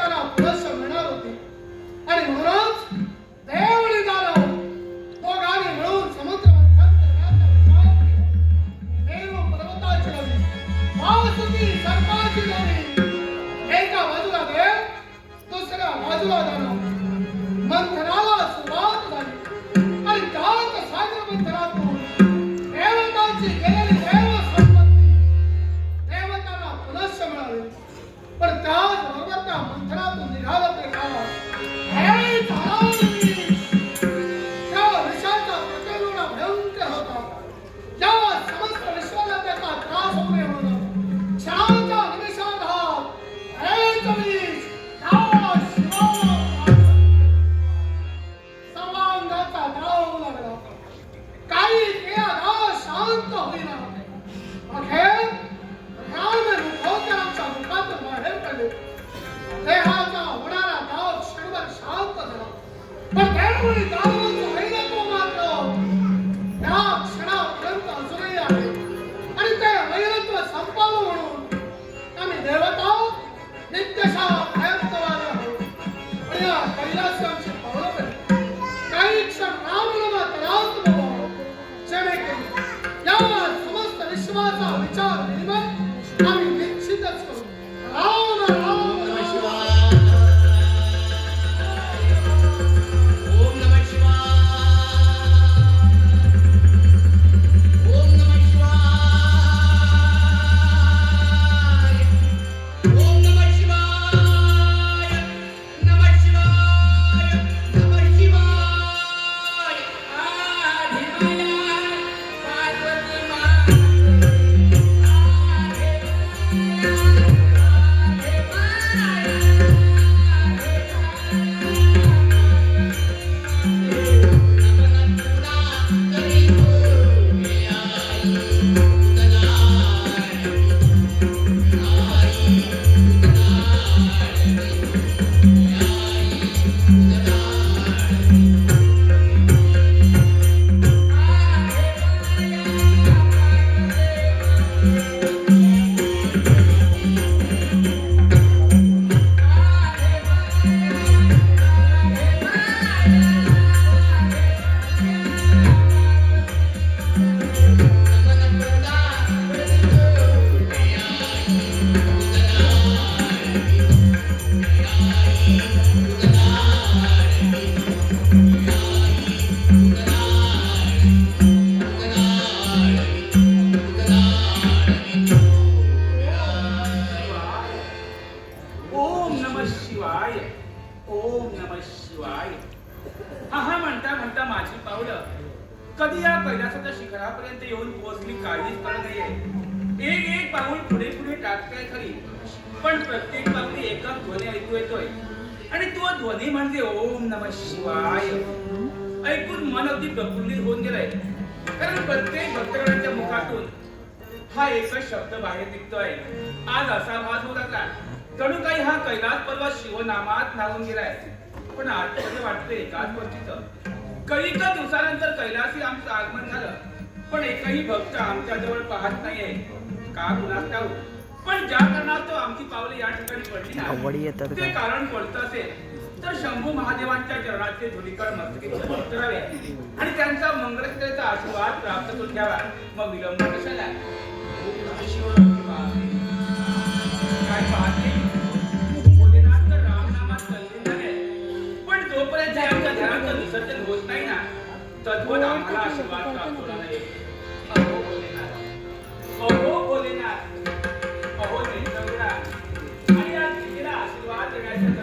देवतांना पुनश्च मिळणार होते. आणि म्हणूनच देवळी दानव दोघांनी मिळून समुद्र मंथन करण्याचा विचार केला. देव पर्वताची नदी वासुकी सर्पाची नदी. एका बाजूला देव दुसऱ्या बाजूला दानव मंथनाला सुरुवात झाली. आणि त्यात सागर मंथनातून देवतांची गेले Stop! आणि तो ध्वनी म्हणजे ओम नम शिवाय. ऐकून मन अगदी प्रफुल्लित होऊन गेलंय. कारण प्रत्येक भक्तगणांच्या मुखातून हा एकच शब्द बाहेर निघतोय. आज असा भास होत लागला जणू काही हा कैलास पर्वत शिवनामात नावून गेलाय. पण आज वाटते एकाच पंचित कैका का दिवसानंतर कैलासी आमचं आगमन झालं? पण एकही भक्त आमच्या जवळ पाहत नाहीये. का कुणास ठाऊक पण ज्या कारणास्तव आमची पावले या ठिकाणी पडली आवडी ना येतात ते? कारण कोणतं असेल तर शंभू महादेवांच्या चरणाचे धुलीकड मस्तकी आणि त्यांचा मंगळतेचा आशीर्वाद प्राप्त करून घ्यावा. मग विलंब कशाला काय पाहते? विसर्जन होत नाही ना तद्वत आम्हाला आशीर्वाद प्राप्त होणार आहे आशीर्वाद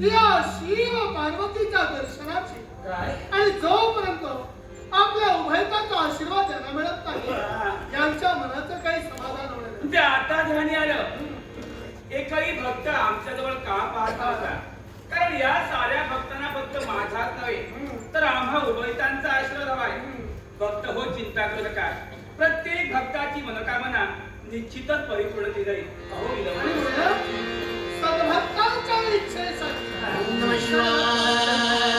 या शिव पार्वतीच्या दर्शनाची. आणि जोपर्यंत आपल्या उभयताचा आशीर्वाद यांना मिळत नाही यांच्या मनाचं काही समाधान होणार आता ध्यानी आलं. एकही भक्त आमच्याजवळ का पाहत नव्हता? कारण या साऱ्या भक्तांना फक्त माझाच नव्हे तर आम्हा उभयतांचा आशीर्वाद हवाय. भक्त हो चिंता करू नका. प्रत्येक भक्ताची मनोकामना निश्चितच परिपूर्ण केली जाईल. अहो आणि विलंब उलट सद्भक्तांच्या इच्छेसाठी नमः शिवाय